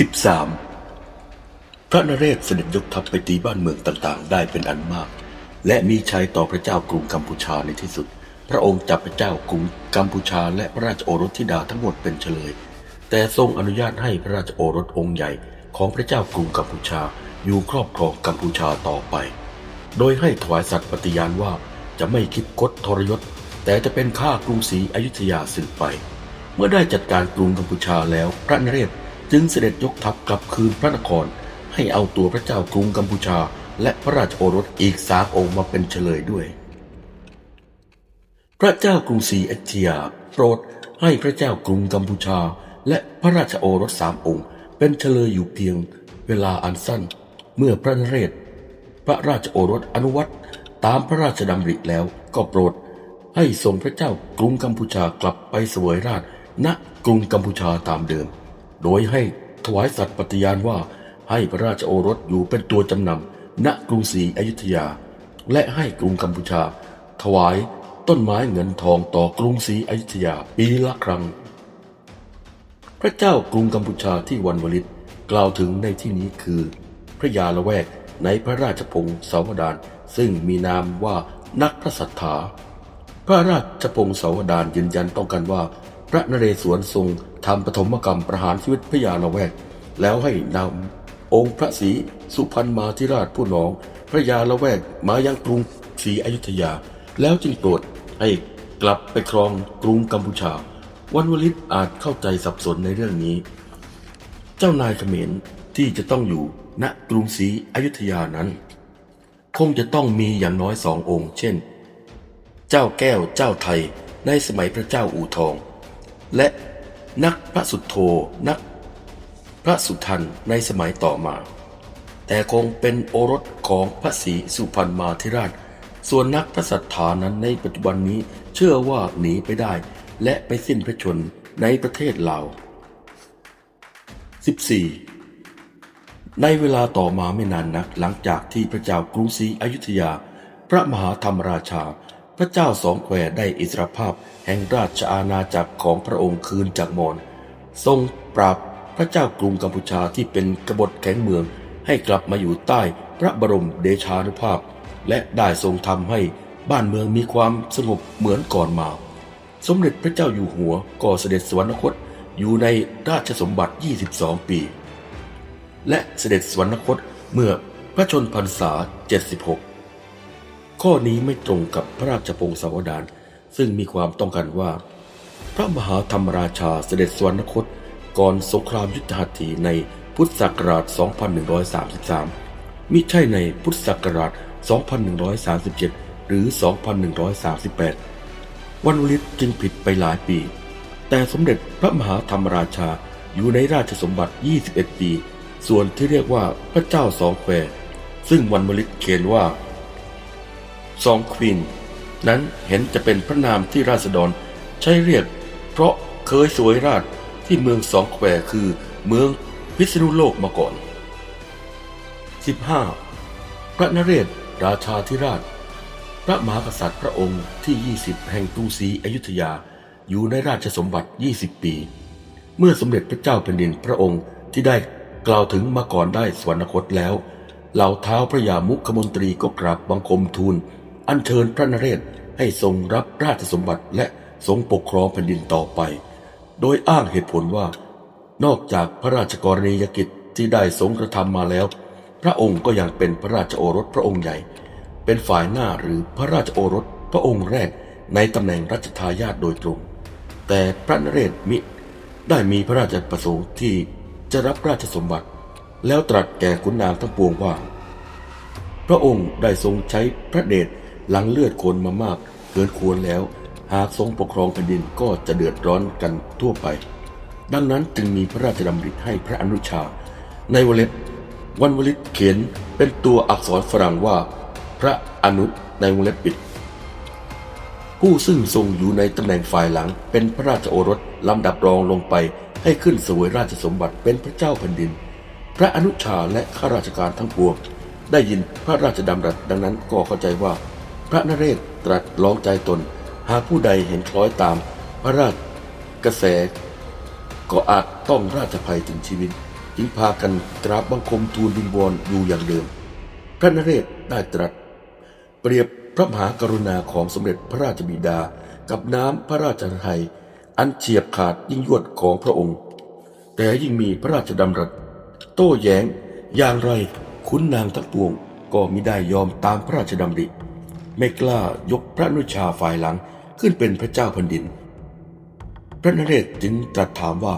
13. พระนเรศเสด็จยกทัพไปตีบ้านเมืองต่างๆ ได้เป็นอันมาก และมีชัยต่อพระเจ้ากรุงกัมพูชาในที่สุด พระองค์จับพระเจ้ากรุงกัมพูชาและพระราชโอรสธิดาทั้งหมดเป็นเฉลย แต่ทรงอนุญาตให้พระราชโอรสองค์ใหญ่ของพระเจ้ากรุงกัมพูชาอยู่ครอบครองกัมพูชาต่อไป โดยให้ถวายสัตย์ปฏิญาณว่าจะไม่คิดคดทรยศ แต่จะเป็นข้ากรุงศรีอยุธยาสืบไป เมื่อได้จัดการกรุงกัมพูชาแล้วพระนเรศ จึงเสด็จยกทัพกลับคืนพระนคร ให้เอาตัวพระเจ้ากรุงกัมพูชา และพระราชโอรสอีกสามองค์มาเป็นเฉลยด้วย พระเจ้ากรุงศรีอยุธยาโปรดให้พระเจ้ากรุงกัมพูชา และพระราชโอรสสามองค์ เป็นเฉลยอยู่เพียง เวลาอันสั้นเมื่อพระนเรศพระราชโอรสอนุวัตตามพระราชดำริแล้วก็โปรด ให้ทรงพระเจ้ากรุงกัมพูชากลับไปเสวยราชณกรุงกัมพูชาตามเดิม โดยให้ถวายสัตย์ปฏิญาณว่าให้พระราชโอรสอยู่เป็นตัวจำนำณกรุงศรีอยุธยา และให้กรุงกัมพูชา ถวายต้นไม้เงินทองต่อกรุงศรีอยุธยาปีละครั้ง พระเจ้ากรุงกัมพูชาที่วันวลิตกล่าวถึงในที่นี้คือ พระยาละแวกในพระราชพงศ์สาวดารซึ่งมีนามว่านักพระสัทธา พระราชพงศ์สาวดารยืนยันต้องกันว่า พระนเรศวรทรงทำปฐมกรรมประหารชีวิตพระยาละแวก แล้วให้นำองค์พระศรีสุพรรณมาธิราชผู้น้อง พระยาละแวกมายังกรุงศรีอยุธยา แล้วจึงโปรดให้กลับไปครองกรุงกัมพูชา วันวลิตอาจเข้าใจสับสนในเรื่องนี้ เจ้านายเขมรที่จะต้องอยู่ณกรุงศรีอยุธยานั้น คงจะต้องมีอย่างน้อยสององค์ เช่น เจ้าแก้วเจ้าไทยในสมัยพระเจ้าอู่ทอง และนักพระสุทโธนักพระสุทันในสมัยต่อมา แต่คงเป็นโอรสของพระศรีสุพรรณมาธิราช ส่วนนักพระสัทธานั้นในปัจจุบันนี้เชื่อว่าหนีไปได้ และไปสิ้นพระชนในประเทศลาว 14. ในเวลาต่อมาไม่นานนักหลังจากที่พระเจ้ากรุงศรีอยุธยา พระมหาธรรมราชา พระเจ้าสองแควได้อิสรภาพ แห่งราชอาณาจักรของพระองค์คืนจากมอญทรงปราบพระเจ้ากรุงกัมพูชาที่เป็นกบฏแข็งเมืองให้กลับมาอยู่ใต้พระบรมเดชานุภาพ และได้ทรงทำให้บ้านเมืองมีความสงบเหมือนก่อนมา สมเด็จพระเจ้าอยู่หัวก็เสด็จสวรรคตอยู่ในราชสมบัติ 22 ปี และเสด็จสวรรคตเมื่อพระชนพรรษา 76 ข้อนี้ไม่ตรงกับพระราชพงศาวดาร ซึ่งมีความต้องการว่า พระมหาธรรมราชาเสด็จสวรรคต ก่อนสงครามยุทธหัตถีในพุทธศักราช 2133 มิใช่ในพุทธศักราช 2137 หรือ 2138 วันวลิตจึงผิดไปหลายปี แต่สมเด็จพระมหาธรรมราชาอยู่ในราชสมบัติ 21 ปี ส่วนที่เรียกว่าพระเจ้าสองแควซึ่งวันวลิตเขียนว่าสองควีน นั้นเห็นจะเป็นพระนามที่ราษฎรใช้เรียก เพราะเคยสวยราชที่เมืองสองแควคือเมืองพิษณุโลกมาก่อน 15. พระนเรศราชาธิราช พระมหากษัตริย์พระองค์ที่ 20 แห่งกรุงศรีอยุธยาอยู่ในราชสมบัติ 20 ปี เมื่อสมเด็จพระเจ้าแผ่นดินพระองค์ที่ได้กล่าวถึงมาก่อนได้สวรรคตแล้ว เหล่าเท้าพระยามุขมนตรีก็กราบบังคมทูล อัญเชิญพระนเรศให้ทรงรับราชสมบัติและทรงปกครองแผ่นดินต่อไป โดยอ้างเหตุผลว่า นอกจากพระราชกรณียกิจที่ได้ทรงกระทำมาแล้ว พระองค์ก็ยังเป็นพระราชโอรสพระองค์ใหญ่ เป็นฝ่ายหน้าหรือพระราชโอรสพระองค์แรกในตำแหน่งรัชทายาทโดยตรง แต่พระนเรศมิได้มีพระราชประสงค์ที่จะรับราชสมบัติ แล้วตรัสแก่ขุนนางทั้งปวงว่า พระองค์ได้ทรงใช้พระเดช หลังเลือดคนมามากเกินควรแล้ว หากทรงปกครองแผ่นดินก็จะเดือดร้อนกันทั่วไป ดังนั้นจึงมีพระราชดำริให้พระอนุชา ในวเล็บวันวลิตเขียนเป็นตัวอักษรฝรั่งว่า พระอนุในวงเล็บปิด ผู้ซึ่งทรงอยู่ในตำแหน่งฝ่ายหลัง เป็นพระราชโอรสลำดับรองลงไปให้ขึ้นสวยราชสมบัติเป็นพระเจ้าแผ่นดิน พระอนุชาและข้าราชการทั้งปวงได้ยินพระราชดำรัสดังนั้นก็เข้าใจว่า พระนเรศตรัสร้องใจตน หากผู้ใดเห็นคล้อยตาม พระราชกระแส ก็อาจต้องราชภัยถึงชีวิต จึงพากันกราบบังคมทูลวิงวอนอยู่อย่างเดิม พระนเรศได้ตรัส เปรียบพระมหากรุณาของสมเด็จพระราชบิดากับน้ำพระราชไทยอันเฉียบขาดยิ่งยวดของพระองค์ แต่ยิ่งมีพระราชดำรัส โต้แย้งอย่างไรขุนนางทั้งปวงก็มิได้ยอมตามพระราชดำริ ไม่กล้ายกพระนุชาฝ่ายหลังขึ้นเป็นพระเจ้าแผ่นดิน พระนเรศจึงตรัสถามว่า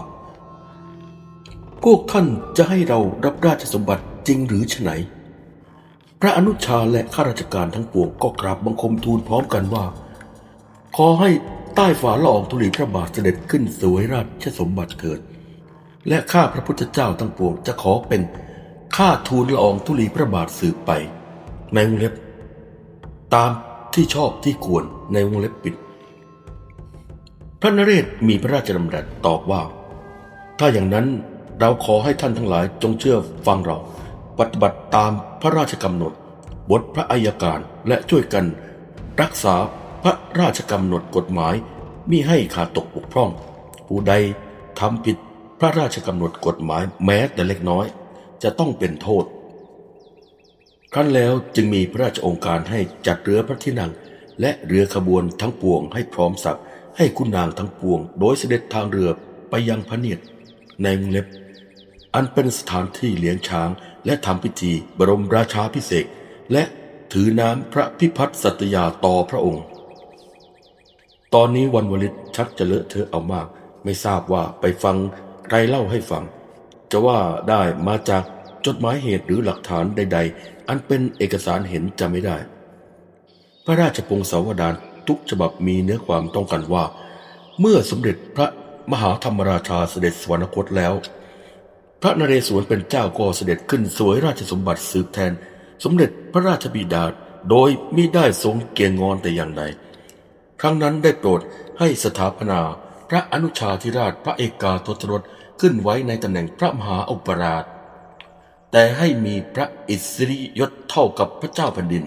พวกท่านจะให้เรารับราชสมบัติจริงหรือฉไหนพระอนุชาและข้าราชการทั้งปวงก็กราบบังคมทูลพร้อมกันว่า ขอให้ใต้ฝ่าละอองธุลีพระบาทเสด็จขึ้นสวยราชสมบัติเกิด และข้าพระพุทธเจ้าทั้งปวงจะขอเป็นข้าทูลละอองธุลีพระบาทสืบไปในวงเล็บ ตามที่ชอบที่ควรในวงเล็บปิด พระนเรศมีพระราชดำรัสตอบว่า ถ้าอย่างนั้นเราขอให้ท่านทั้งหลายจงเชื่อฟังเรา ปฏิบัติตามพระราชกำหนด บทพระอัยการและช่วยกันรักษาพระราชกำหนดกฎหมายมิให้ขาดตกบกพร่อง ผู้ใดทำผิดพระราชกำหนดกฎหมายแม้แต่เล็กน้อย จะต้องเป็นโทษ ครั้นแล้วจึงมีพระราชองค์การให้จัดเรือพระที่นั่ง และเรือขบวนทั้งปวงให้พร้อมสับให้คุณนางทั้งปวง โดยเสด็จทางเรือไปยังพระเนียดในวงเล็บ อันเป็นสถานที่เลี้ยงช้างและทำพิธีบรมราชาพิเศษและถือน้ำพระพิพัฒน์สัตยาต่อพระองค์ ตอนนี้วันวลิตชักจะเลอะเทอะเอามาก ไม่ทราบว่าไปฟังใครเล่าให้ฟัง จะว่าได้มาจากจดหมายเหตุหรือหลักฐานใด ๆ อันเป็นเอกสารเห็นจะไม่ได้ พระราชพงศาวดารทุกฉบับมีเนื้อความต้องกันว่า เมื่อสมเด็จพระมหาธรรมราชาเสด็จสวรรคตแล้ว พระนเรศวรเป็นเจ้าก็เสด็จขึ้นสวยราชสมบัติสืบแทน สมเด็จพระราชบิดาโดยมิได้ทรงเกียงงอนแต่อย่างใดครั้งนั้นได้โปรดให้สถาปนาพระอนุชาธิราชพระเอกาทศรถขึ้นไว้ในตำแหน่งพระมหาอุปราช แต่ให้มีพระอิสริยศเท่ากับพระเจ้าแผ่นดิน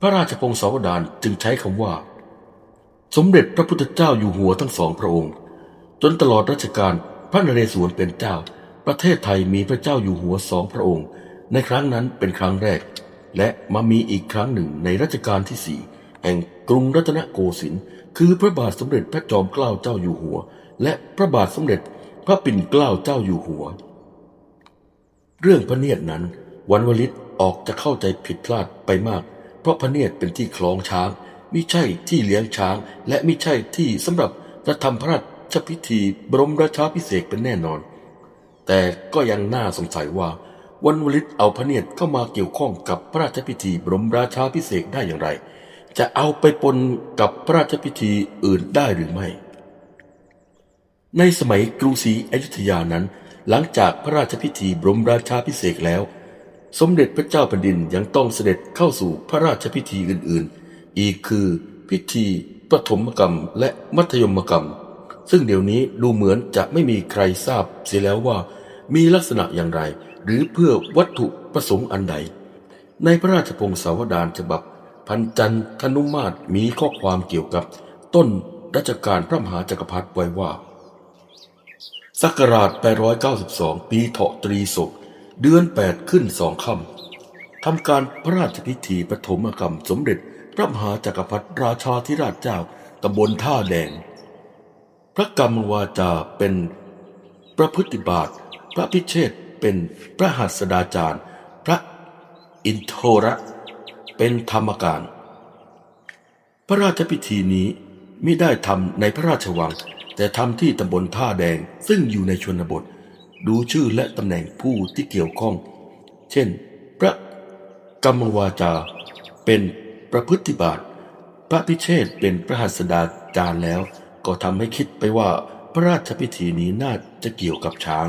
พระราชพงศาวดารจึงใช้คำว่า สมเด็จพระพุทธเจ้าอยู่หัวทั้งสองพระองค์ จนตลอดรัชกาลพระนเรศวรเป็นเจ้า ประเทศไทยมีพระเจ้าอยู่หัวสองพระองค์ ในครั้งนั้นเป็นครั้งแรก และมามีอีกครั้งหนึ่งในรัชกาลที่สี่แห่งกรุงรัตนโกสินทร์คือพระบาทสมเด็จพระจอมเกล้าเจ้าอยู่หัว และพระบาทสมเด็จพระปิ่นเกล้าเจ้าอยู่หัว เรื่องพระเนียดนั้น วันวลิตออกจะเข้าใจผิดพลาดไปมาก เพราะพระเนียดเป็นที่คล้องช้างมิใช่ที่เลี้ยงช้าง และมิใช่ที่สำหรับจะทำพระราชพิธีบรมราชาพิเศษเป็นแน่นอน แต่ก็ยังน่าสงสัยว่าวันวลิตเอาพระเนียดเข้ามาเกี่ยวข้องกับพระราชพิธีบรมราชาพิเศษได้อย่างไร จะเอาไปปนกับพระราชพิธีอื่นได้หรือไม่ ในสมัยกรุงศรีอยุธยานั้น หลังจากพระราชพิธีบรมราชาพิเศษแล้ว สมเด็จพระเจ้าแผ่นดินยังต้องเสด็จเข้าสู่พระราชพิธีอื่นๆ อีกคือพิธีปฐมกรรมและมัธยมกรรม ซึ่งเดี๋ยวนี้ดูเหมือนจะไม่มีใครทราบเสียแล้วว่า มีลักษณะอย่างไร หรือเพื่อวัตถุประสงค์อันใด ในพระราชพงศาวดารฉบับ พันจันทนุมาตรมีข้อความเกี่ยวกับ ต้นรัชกาลพระมหาจักรพรรดิไว้ว่า ศักราช 892 ปีเถาะตรีศกเดือน 8 ขึ้นสองค่ำทำการพระราชพิธีปฐมกรรมสมเด็จ พระมหาจักรพรรดิราชาธิราชเจ้าตำบลท่าแดง พระกรรมวาจาเป็นพระพฤติบาท พระพิเชษเป็นพระหัสดาจารย์ พระอินโทระเป็นธรรมการ พระราชพิธีนี้มิได้ทำในพระราชวัง แต่ทำที่ตำบลท่าแดงซึ่งอยู่ในชนบท ดูชื่อและตำแหน่งผู้ที่เกี่ยวข้อง เช่น พระกรรมวาจา เป็นประพฤติบาท พระพิเชษเป็นพระหัสดาจารย์แล้ว ก็ทำให้คิดไปว่าพระราชพิธีนี้น่าจะเกี่ยวกับช้าง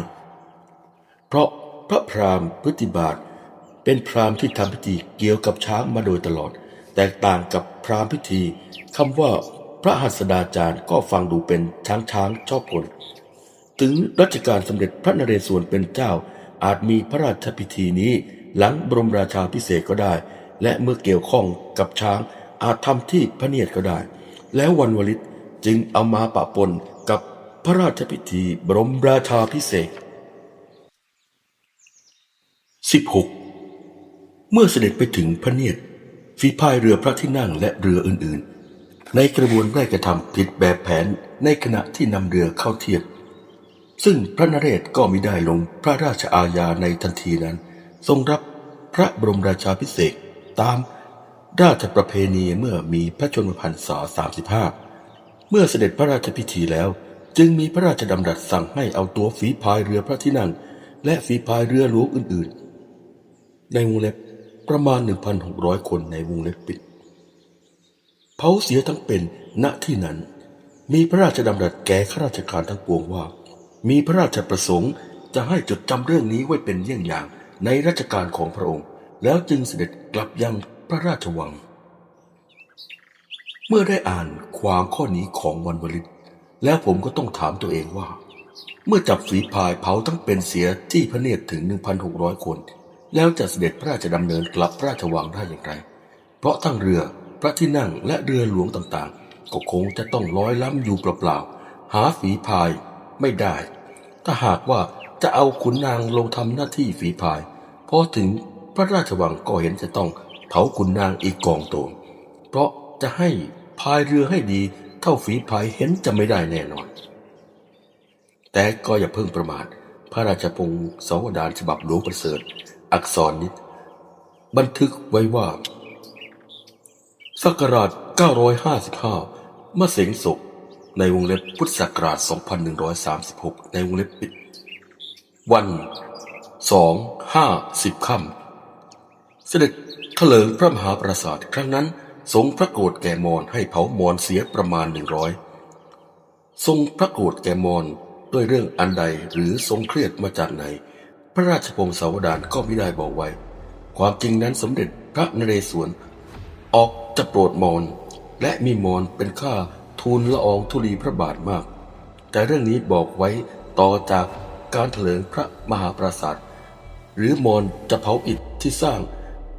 เพราะพระพราหมณ์พฤติบาทเป็นพราหมณ์ที่ทำพิธีเกี่ยวกับช้างมาโดยตลอด แตกต่างกับพราหมณ์พิธีคำว่า พระหัสดาจารย์ก็ฟังดูเป็นช้างช้างชอบคนถึงรัชกาลสมเด็จพระนเรศวรเป็นเจ้า อาจมีพระราชพิธีนี้หลังบรมราชาพิเศษก็ได้ และเมื่อเกี่ยวข้องกับช้างอาจทำที่พระเนียดก็ได้ แล้ววันวลิตจึงเอามาปะปนกับพระราชพิธีบรมราชาพิเศษ 16 เมื่อเสด็จไปถึงพระเนียดฝีพายเรือพระที่นั่งและเรืออื่น ในกระบวนได้กระทำผิดแบบแผนในขณะที่นำเรือเข้าเทียบ ซึ่งพระนเรศก็มิได้ลงพระราชอาญาในทันทีนั้น ทรงรับพระบรมราชาพิเศษตามราชประเพณีเมื่อมีพระชนมพรรษา35เมื่อเสด็จพระราชพิธีแล้ว จึงมีพระราชดำรัสสั่งให้เอาตัวฝีพายเรือพระที่นั่ง และฝีพายเรือหลวงอื่น ๆ ในวงเล็บประมาณ 1,600 คนในวงเล็บปิด เผาเสียทั้งเป็นณที่นั้น มีพระราชดำรัสแก่ข้าราชการทั้งปวงว่า มีพระราชประสงค์จะให้จดจำเรื่องนี้ไว้เป็นเยี่ยงอย่างในราชการของพระองค์ แล้วจึงเสด็จกลับยังพระราชวัง เมื่อได้อ่านความข้อนี้ของวันวลิต แล้วผมก็ต้องถามตัวเองว่า เมื่อจับฝีพายเผาทั้งเป็นเสียที่พระเนตรถึง 1,600 คน แล้วจะเสด็จพระราชดำเนินกลับพระราชวังได้อย่างไร เพราะทั้งเรือ พระที่นั่งและเรือหลวงต่างๆ ก็คงจะต้องลอยล้ำอยู่เปล่าๆ หาฝีพายไม่ได้ ถ้าหากว่าจะเอาขุนนางลงทำหน้าที่ฝีพายพอถึงพระราชวังก็เห็นจะต้องเผาขุนนางอีกกองโตมเพราะจะให้พายเรือให้ดีเท่าฝีพายเห็นจะไม่ได้แน่นอน แต่ก็อย่าเพิ่งประมาทพระราชพงศ์สวดานฉบับหลวงประเสริฐ อักษรนิด บันทึกไว้ว่า ศักราช 955มะเสงศกในวงเล็บพุทธศักราช 2136 ในวงเล็บปิด วันสองห้าสิบค่ำเสด็จเถลิงพระมหาปราสาทครั้งนั้น ทรงพระโกรธแก่มอญให้เผามอญเสียประมาณหนึ่งร้อยทรงพระโกรธแก่มอญด้วยเรื่องอันใดหรือทรงเครียดมาจากไหน พระราชพงศาวดารก็ไม่ได้บอกไว้ ความจริงนั้นสมเด็จพระนเรศวรออก จะโปรดมอญและมีมอญเป็นข้าทูลละอองธุลีพระบาทมาก แต่เรื่องนี้บอกไว้ต่อจากการเถลิงพระมหาปราสาทหรือมอญจะเผาอิฐที่สร้าง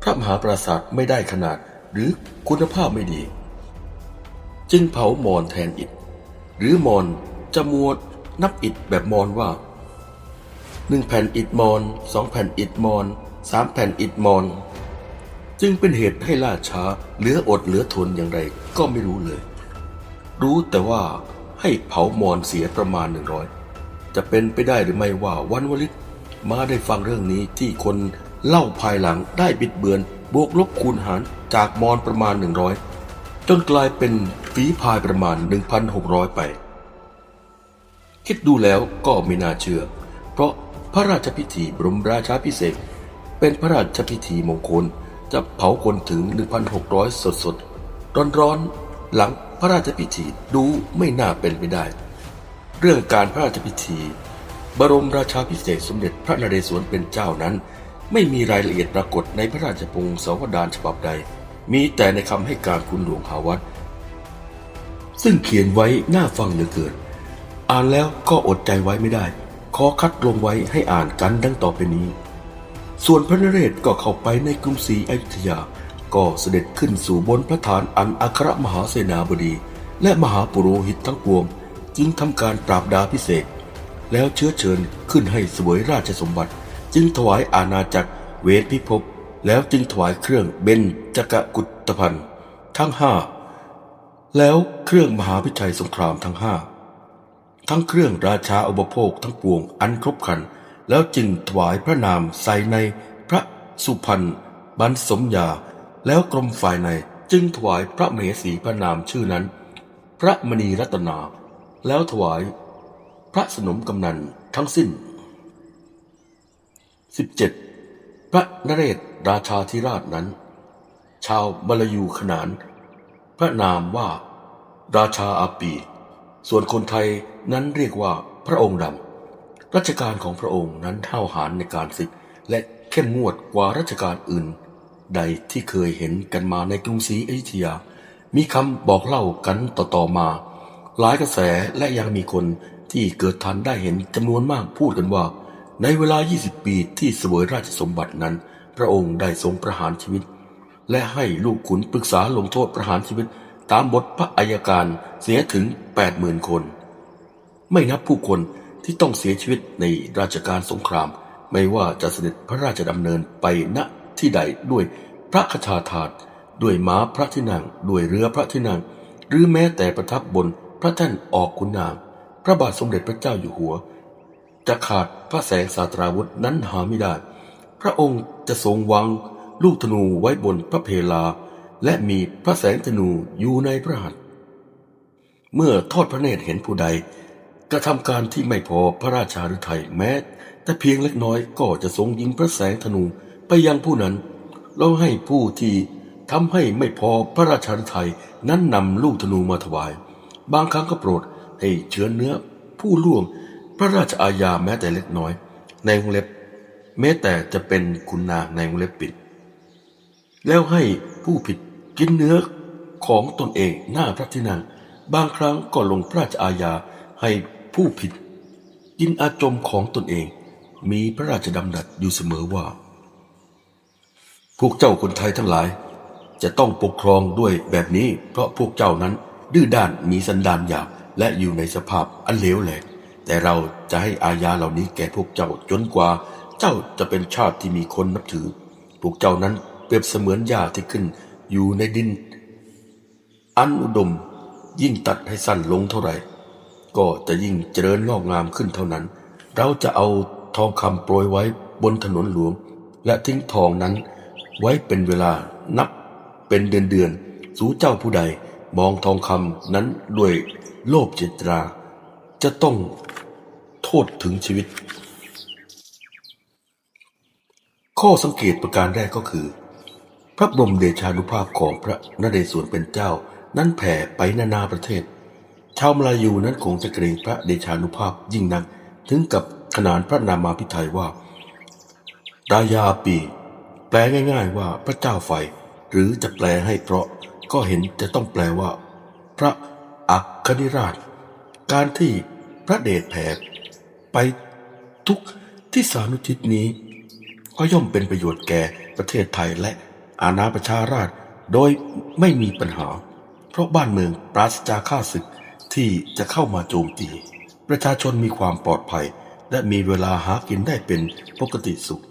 พระมหาปราสาทไม่ได้ขนาดหรือคุณภาพไม่ดี จึงเผามอญแทนอิฐหรือมอญจะมัวนับอิฐแบบมอญว่าหนึ่งแผ่นอิฐมอญสองแผ่นอิฐมอญสามแผ่นอิฐมอญ จึงเป็นเหตุให้ล่าช้าเหลืออดเหลือทนอย่างไรก็ไม่รู้เลย รู้แต่ว่าให้เผามอญเสียประมาณหนึ่งร้อยจะเป็นไปได้หรือไม่ว่าวันวลิตมาได้ฟังเรื่องนี้ที่คนเล่าภายหลังได้บิดเบือน บวกลบคูณหารจากมอญประมาณ100จนกลายเป็นฝีพายประมาณ 1,600 ไป คิดดูแล้วก็ไม่น่าเชื่อ เพราะพระราชพิธีบรมราชาพิเศษเป็นพระราชพิธีมงคล จะเผาคนถึง 1,600 สดสดร้อนร้อนๆหลังพระราชพิธีดูไม่น่าเป็นไปได้ เรื่องการพระราชพิธี บรมราชาพิเศษสมเด็จพระนเรศวรเป็นเจ้านั้น ไม่มีรายละเอียดปรากฏในพระราชพงศาวดารฉบับใด มีแต่ในคำให้การคุณหลวงหาวัดซึ่งเขียนไว้น่าฟังเหลือเกิน อ่านแล้วก็อดใจไว้ไม่ได้ ขอคัดลงไว้ให้อ่านกันดังต่อไปนี้ ส่วนพระนเรศก็เข้าไปในกรุงศรีอยุธยา ก็เสด็จขึ้นสู่บนพระฐานอันอัครมหาเสนาบดี และมหาปุโรหิตทั้งปวง จึงทำการปราบดาพิเศษ แล้วเชื้อเชิญขึ้นให้สวยราชสมบัติ จึงถวายอาณาจักรเวทพิภพแล้วจึงถวายเครื่องเบญจกกุฏภัณฑ์ทั้งห้าแล้วเครื่องมหาพิชัยสงครามทั้งห้าทั้งเครื่องราชาอุปโภคทั้งปวงอันครบครัน แล้วจึงถวายพระนามใส่ในพระสุพรรณบรรสมยา แล้วกรมฝ่ายในจึงถวายพระมเหสีพระนามชื่อนั้น พระมณีรัตนา แล้วถวายพระสนมกำนันทั้งสิ้น 17. พระนเรศราชาธิราชนั้น ชาวมลายูขนาน พระนามว่า ราชาอาปี ส่วนคนไทยนั้นเรียกว่าพระองค์ดำ รัชการของพระองค์นั้นเท่าหารในการศึก และเข้มงวดกว่ารัชการอื่น ใดที่เคยเห็นกันมาในกรุงศรีอยุธยา มีคำบอกเล่ากันต่อๆมา หลายกระแสและยังมีคนที่เกิดทันได้เห็นจำนวนมากพูดกันว่า ในเวลา 20 ปีที่เสวยราชสมบัตินั้น พระองค์ได้ทรงประหารชีวิต และให้ลูกขุนปรึกษาลงโทษประหารชีวิต ตามบทพระอัยการเสียถึง 80,000 คน ไม่นับผู้คน ที่ต้องเสียชีวิตในราชการสงคราม ไม่ว่าจะเสด็จพระราชดำเนินไปณที่ใดด้วยพระคชาทาสด้วยม้าพระที่นั่งด้วยเรือพระที่นั่ง หรือแม้แต่ประทับบนพระแท่นออกขุนนาง พระบาทสมเด็จพระเจ้าอยู่หัว จะขาดพระแสงสาตราวุธนั้นหาไม่ได้ พระองค์จะทรงวางลูกธนูไว้บนพระเพลา และมีพระแสงธนูอยู่ในพระหัตถ์เมื่อทอดพระเนตรเห็นผู้ใด กระทำการที่ไม่พอพระราชาฤทัยแม้ แต่เพียงเล็กน้อยก็จะทรงยิงพระแสงธนูไปยังผู้นั้น แล้วให้ผู้ที่ทำให้ไม่พอพระราชาฤทัยนั้นนำลูกธนูมาถวาย บางครั้งก็โปรดให้เชื้อเนื้อผู้ล่วงพระราชอาญาแม้แต่เล็กน้อย ในวงเล็บ แม้แต่จะเป็นคุณนางในวงเล็บปิด แล้วให้ผู้ผิดกินเนื้อของตนเองหน้าพระที่นั่งบางครั้งก็ลงพระราชอาญาให้ ผู้ผิดกินอาจมของตนเองมีพระราชดำรัสอยู่เสมอว่า พวกเจ้าคนไทยทั้งหลาย จะต้องปกครองด้วยแบบนี้ เพราะพวกเจ้านั้น ดื้อด้านมีสันดานหยาบและอยู่ในสภาพอันเลวแหลกแต่เราจะให้อาญาเหล่านี้แก่พวกเจ้าจนกว่า เจ้าจะเป็นชาติที่มีคนนับถือ พวกเจ้านั้นเปรียบเสมือนหญ้าที่ขึ้นอยู่ในดิน อันอุดมยิ่งตัดให้สั้นลงเท่าไหร่ ก็จะยิ่งเจริญงอกงามขึ้นเท่านั้น เราจะเอาทองคำโปรยไว้บนถนนหลวง และทิ้งทองนั้น ไว้เป็นเวลานับเป็นเดือนเดือนสู่เจ้าผู้ใดมองทองคำนั้นด้วยโลภเจตรา จะต้องโทษถึงชีวิต ข้อสังเกตประการแรกก็คือ พระบรมเดชานุภาพของพระนเรศวรเป็นเจ้านั้นแผ่ไปนานาประเทศ ชาวมลายูนั้นคงจะเกรงพระเดชานุภาพยิ่งนัก ถึงกับขนานพระนามาพิไทยว่า ดายาปี แปลง่าย ๆ ว่าพระเจ้าไฟ หรือจะแปลให้เพราะก็เห็นจะต้องแปลว่า พระอัคคณิราช การที่พระเดชแผ่ไปทุกที่สานุทิศนี้ ก็ย่อมเป็นประโยชน์แก่ประเทศไทยและอาณาประชาราช โดยไม่มีปัญหา เพราะบ้านเมืองปราศจากข้าศึก ที่จะเข้ามาโจมตี ประชาชนมีความปลอดภัย และมีเวลาหากินได้เป็นปกติสุข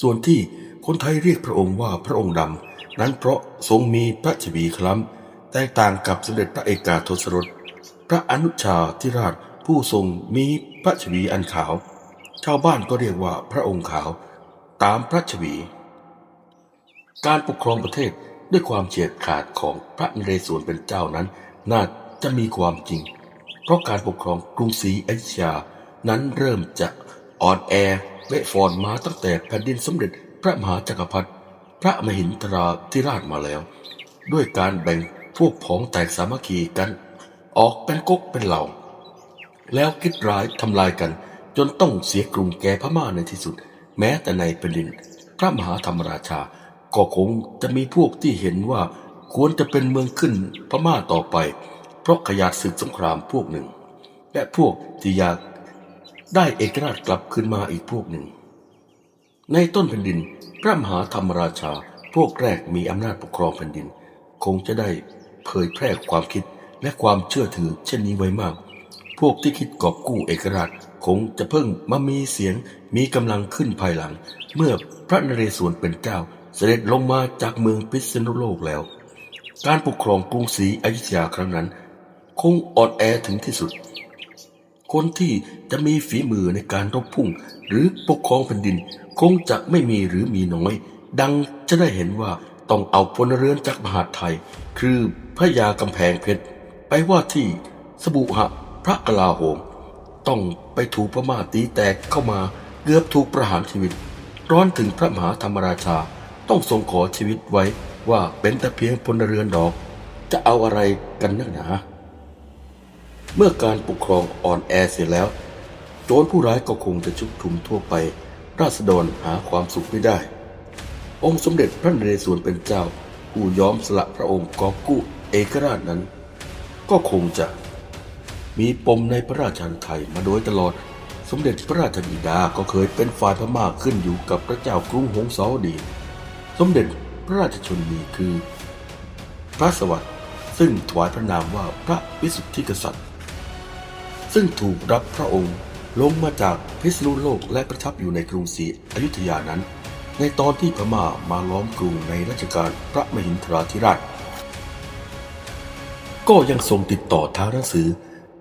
ส่วนที่คนไทยเรียกพระองค์ว่าพระองค์ดำ นั้นเพราะทรงมีพระชวีคล้ำแตกต่างกับสมเด็จพระเอกาทศรถพระอนุชาธิราชผู้ทรงมีพระชวีอันขาว ชาวบ้านก็เรียกว่าพระองค์ขาวตามพระชวี การปกครองประเทศด้วยความเฉียดขาดของพระนเรศวรเป็นเจ้านั้น น่า จะมีความจริง เพราะการปกครองกรุงศรีอยุธยานั้นเริ่มจะอ่อนแอเละฟอนมาตั้งแต่แผ่นดินสมเด็จพระมหาจักรพรรดิพระมหินทราธิราชมาแล้ว ด้วยการแบ่งพวกพ้องแตกสามัคคีกัน ออกเป็นก๊กเป็นเหล่า แล้วคิดร้ายทำลายกัน จนต้องเสียกรุงแก่พม่าในที่สุด แม้แต่ในแผ่นดิน พระมหาธรรมราชา ก็คงจะมีพวกที่เห็นว่าควรจะเป็นเมืองขึ้นพม่าต่อไป ราะขยาดศึกสงครามพวกหนึ่ง และพวกที่อยากได้เอกราชกลับขึ้นมาอีกพวกหนึ่ง ในต้นแผ่นดิน พระมหาธรรมราชาพวกแรกมีอำนาจปกครองแผ่นดิน คงจะได้เผยแพร่ความคิดและความเชื่อถือเช่นนี้ไว้มาก พวกที่คิดกอบกู้เอกราชคงจะเพิ่งมามีเสียงมีกำลังขึ้นภายหลัง เมื่อพระนเรศวรเป็นเจ้า เสด็จลงมาจากเมืองพิษณุโลกแล้ว การปกครองกรุงศรีอยุธยาครั้งนั้น คงอ่อนแอถึงที่สุด คนที่จะมีฝีมือในการรบพุ่ง หรือปกครองแผ่นดิน คงจะไม่มีหรือมีน้อย ดังจะได้เห็นว่าต้องเอาพลเรือนจากมหาไทย คือพระยากำแพงเพชร ไปว่าที่สบุหะพระกลาโหม ต้องไปถูกพม่าตีแตกเข้ามาเกือบถูกประหารชีวิต ร้อนถึงพระมหาธรรมราชา ต้องทรงขอชีวิตไว้ว่าเป็นแต่เพียงพลเรือนดอก จะเอาอะไรกันนักหนา เมื่อการปกครองอ่อนแอเสียแล้ว โจรผู้ร้ายก็คงจะชุกชุมทั่วไป ราษฎรหาความสุขไม่ได้ องค์สมเด็จพระนเรศวรเป็นเจ้า ผู้ยอมสละพระองค์กอบกู้เอกราชนั้น ก็คงจะมีปมในพระราชาไทยมาโดยตลอด สมเด็จพระราชบิดาก็เคยเป็นฝ่ายพม่าขึ้นอยู่กับพระเจ้ากรุงหงสาวดี สมเด็จพระราชชนนีคือ พระสวัสดิ์ซึ่งถวายพระนามว่าพระวิสุทธิกษัตริย์ ซึ่งถูกรับพระองค์ลงมาจากพิษณุโลกและประทับอยู่ในกรุงศรีอยุธยานั้น ในตอนที่พม่ามาล้อมกรุงในรัชกาลพระมหินทราธิราช ก็ยังทรงติดต่อทางหนังสือ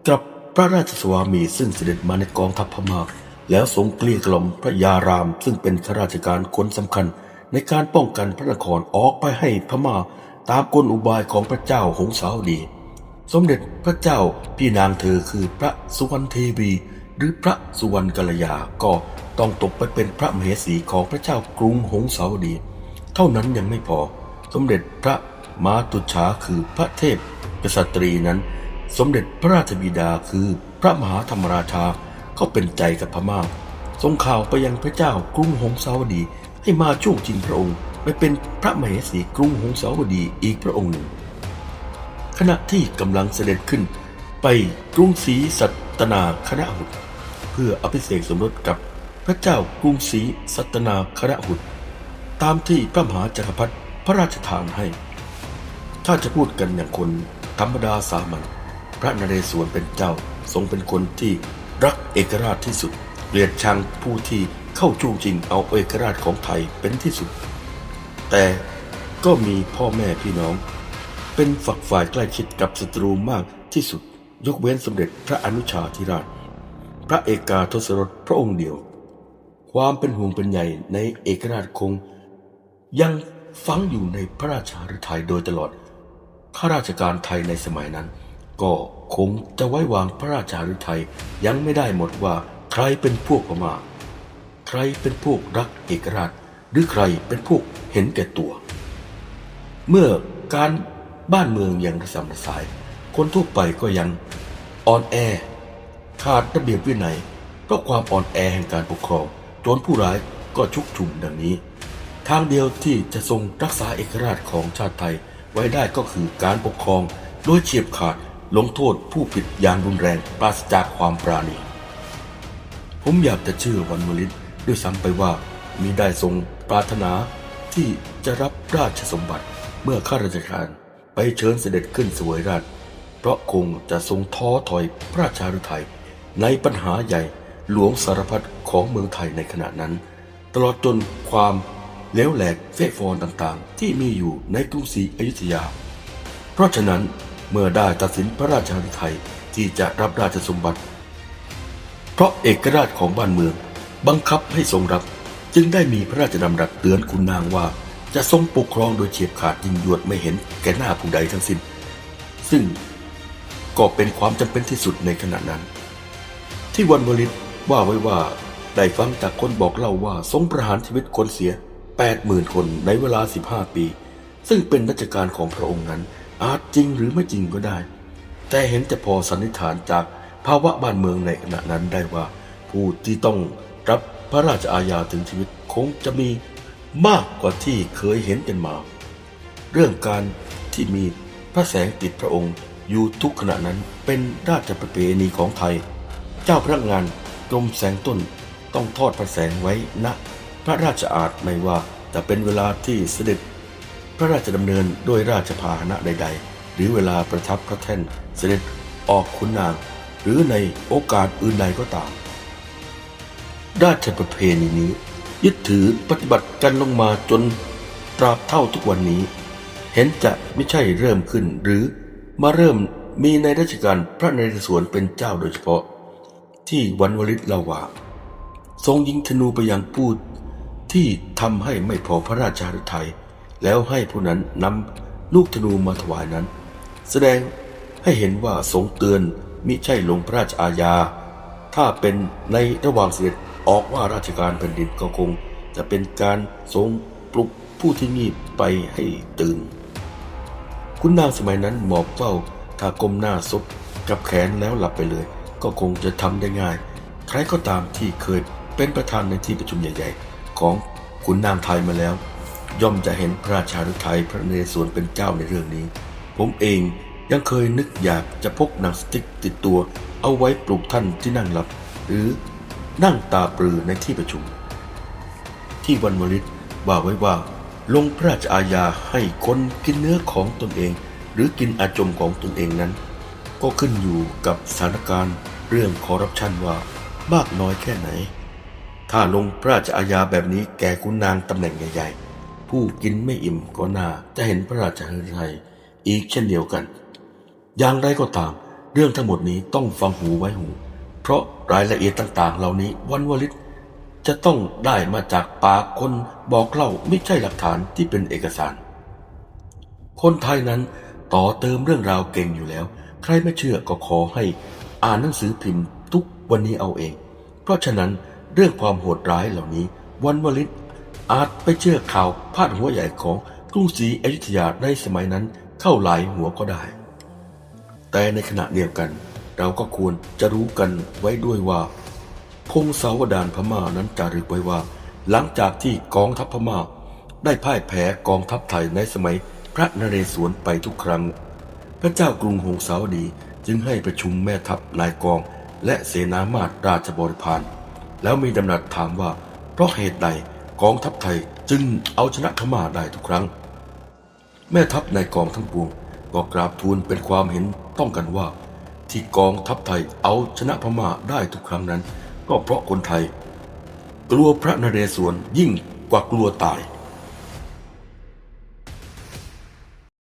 กับพระราชสวามีซึ่งเสด็จมาในกองทัพพม่าแล้วทรงเกลี้ยกล่อมพระยาราม ซึ่งเป็นข้าราชการคนสำคัญ ในการป้องกันพระนครออกไปให้พม่าตามกลอุบายของพระเจ้าหงสาวดี สมเด็จพระเจ้าพี่นางเธอคือพระสุวรรณเทวี หรือพระสุวรรณกัลยา ก็ต้องตกไปเป็นพระมเหสีของพระเจ้ากรุงหงสาวดี เท่านั้นยังไม่พอ สมเด็จพระมาตุฉาคือพระเทพกษัตรีนั้น สมเด็จพระราชบิดาคือพระมหาธรรมราชาก็เป็นใจกับพม่าส่งข่าวไปยังพระเจ้ากรุงหงสาวดีให้มาช่วงชิงพระองค์ไปเป็นพระมเหสีกรุงหงสาวดีอีกพระองค์หนึ่ง ขณะที่กำลังเสด็จขึ้น ไปกรุงศรีสัตนาคณะหุดเพื่ออภิเษกสมรสกับพระเจ้ากรุงศรีสัตนาคณะหุดตามที่พระมหาจักรพรรดิพระราชทานให้ ถ้าจะพูดกันอย่างคนธรรมดาสามัญพระนเรศวรเป็นเจ้าทรงเป็นคนที่รักเอกราชที่สุดเกลียดชังผู้ที่เข้าจู้จริงเอาเอกราชของไทยเป็นที่สุด แต่ก็มีพ่อแม่พี่น้อง เป็นฝักฝ่ายใกล้ชิดกับศัตรูมากที่สุด ยกเว้นสมเด็จพระอนุชาธิราช พระเอกาทศรถพระองค์เดียว ความเป็นห่วงเป็นใยในเอกราชคง ยังฝังอยู่ในพระราชาฤทัยโดยตลอด ข้าราชการไทยในสมัยนั้น ก็คงจะไว้วางพระราชาฤทัยยังไม่ได้หมดว่าใครเป็นพวกพม่าใครเป็นพวกรักเอกราช หรือใครเป็นพวกเห็นแก่ตัว เมื่อการ บ้านเมืองยังระสำระสาย คนทั่วไปก็ยังอ่อนแอ ขาดระเบียบวินัยเพราะความอ่อนแอแห่งการปกครองจรผู้ร้ายก็ชุกชุมดังนี้ ทางเดียวที่จะทรงรักษาเอกราชของชาติไทยไว้ได้ก็คือการปกครองโดยเฉียบขาดลงโทษผู้ผิดอย่างรุนแรงปราศจากความปราณี ผมอยากจะเชื่อวันวลิตด้วยซ้ำไปว่ามีได้ทรงปรารถนาที่จะรับราชสมบัติเมื่อข้าราชการ ไปเชิญเสด็จขึ้นสวยราช เพราะคงจะทรงท้อถอยพระราชาฤทัยในปัญหาใหญ่หลวงสารพัดของเมืองไทยในขณะนั้น ตลอดจนความเล้วแหลกเฟฟอนต่างๆ ที่มีอยู่ในกรุงศรีอยุธยา เพราะฉะนั้นเมื่อได้ตัดสินพระราชาฤทัยที่จะรับราชสมบัติ เพราะเอกราชของบ้านเมืองบังคับให้ทรงรับจึงได้มีพระราชดำรัสเตือนคุณนางว่า จะทรงปกครองโดยเฉียบขาดยิงยวดไม่เห็นแก่หน้าผู้ใดทั้งสิ้น ซึ่งก็เป็นความจำเป็นที่สุดในขณะนั้น ที่วันวลิตว่าไว้ว่าได้ฟังจากคนบอกเล่าว่าทรงประหารชีวิตคนเสีย 80,000 คนในเวลา 15 ปี ซึ่งเป็นราชการของพระองค์นั้น อาจจริงหรือไม่จริงก็ได้ แต่เห็นจะพอสันนิษฐานจากภาวะบ้านเมืองในขณะนั้นได้ว่า ผู้ที่ต้องรับพระราชอาญาถึงชีวิตคงจะมี มากกว่าที่เคยเห็นกันมา เรื่องการที่มีพระแสงติดพระองค์อยู่ทุกขณะนั้นเป็นราชประเพณีของไทย เจ้าพนักงานกรมแสงต้นต้องทอดพระแสงไว้ณพระราชอาณไม่ว่าจะเป็นเวลาที่เสด็จ พระราชดำเนินด้วยราชพาหนะใด ๆ หรือเวลาประทับพระแท่นเสด็จออกขุนนาง หรือในโอกาสอื่นใดก็ตาม ราชประเพณีนี้ ยึดถือปฏิบัติกันลงมาจนตราบเท่าทุกวันนี้ เห็นจะไม่ใช่เริ่มขึ้นหรือมาเริ่มมีในรัชกาลพระนเรศวรเป็นเจ้าโดยเฉพาะ ที่วันวลิตลาวาทรงยิงธนูไปยังผู้ที่ทำให้ไม่พอพระราชาฤทัยแล้วให้ผู้นั้นนำลูกธนูมาถวายนั้น แสดงให้เห็นว่าทรงเตือนมิใช่ลงพระราชอาญา ถ้าเป็นในระหว่างเสด็จ ออกว่าราชการแผ่นดินก็คง จะเป็นการทรงปลุกผู้ที่งีบไปให้ตื่น คุณนางสมัยนั้นหมอบเฝ้าถ้าก้มหน้าซบกับแขนแล้วหลับไปเลย ก็คงจะทำได้ง่าย ใครก็ตามที่เคยเป็นประธานในที่ประชุมใหญ่ ๆ ของขุนนางไทยมาแล้ว ย่อมจะเห็นพระราชาฤทัยพระนเรศวรเป็นเจ้าในเรื่องนี้ ผมเองยังเคยนึกอยากจะพกหนังสติ๊กติดตัว เอาไว้ปลุกท่านที่นั่งหลับ หรือ นั่งตาปรือในที่ประชุม ที่วันวลิตว่าไว้ว่า ลงพระราชอาญาให้คนกินเนื้อของตนเอง หรือกินอาจมของตนเองนั้น ก็ขึ้นอยู่กับสถานการณ์เรื่องคอร์รัปชันว่ามากน้อยแค่ไหน ถ้าลงพระราชอาญาแบบนี้แก่คุณนางตำแหน่งใหญ่ๆ ผู้กินไม่อิ่มก็น่าจะเห็นพระราชหฤทัยอีกเช่นเดียวกัน อย่างไรก็ตาม เรื่องทั้งหมดนี้ต้องฟังหูไว้หู เพราะรายละเอียดต่าง ๆ เหล่านี้วันวลิตจะต้องได้มาจากปากคนบอกเล่าไม่ใช่หลักฐานที่เป็นเอกสาร คนไทยนั้นต่อเติมเรื่องราวเก่งอยู่แล้ว ใครไม่เชื่อก็ขอให้อ่านหนังสือพิมพ์ทุกวันนี้เอาเอง เพราะฉะนั้นเรื่องความโหดร้ายเหล่านี้ วันวลิตอาจไปเชื่อข่าวพาดหัวใหญ่ของกรุงศรีอยุธยาในสมัยนั้นเข้าหลายหัวก็ได้ แต่ในขณะเดียวกัน เราก็ควรจะรู้กันไว้ด้วยว่า พงศาวดารพม่านั้นจารึกไว้ว่า หลังจากที่กองทัพพม่า ได้พ่ายแพ้กองทัพไทยในสมัยพระนเรศวรไปทุกครั้ง พระเจ้ากรุงหงสาวดีจึงให้ประชุมแม่ทัพนายกองและเสนามาตราชบริพารแล้วมีดำรัสถามว่า เพราะเหตุใดกองทัพไทยจึงเอาชนะพม่าได้ทุกครั้ง แม่ทัพในกองทั้งปวงก็กราบทูลเป็นความเห็นต้องกันว่า ที่กองทัพไทยเอาชนะพม่าได้ทุกครั้งนั้น ก็เพราะคนไทย กลัวพระนเรศวรยิ่งกว่ากลัวตาย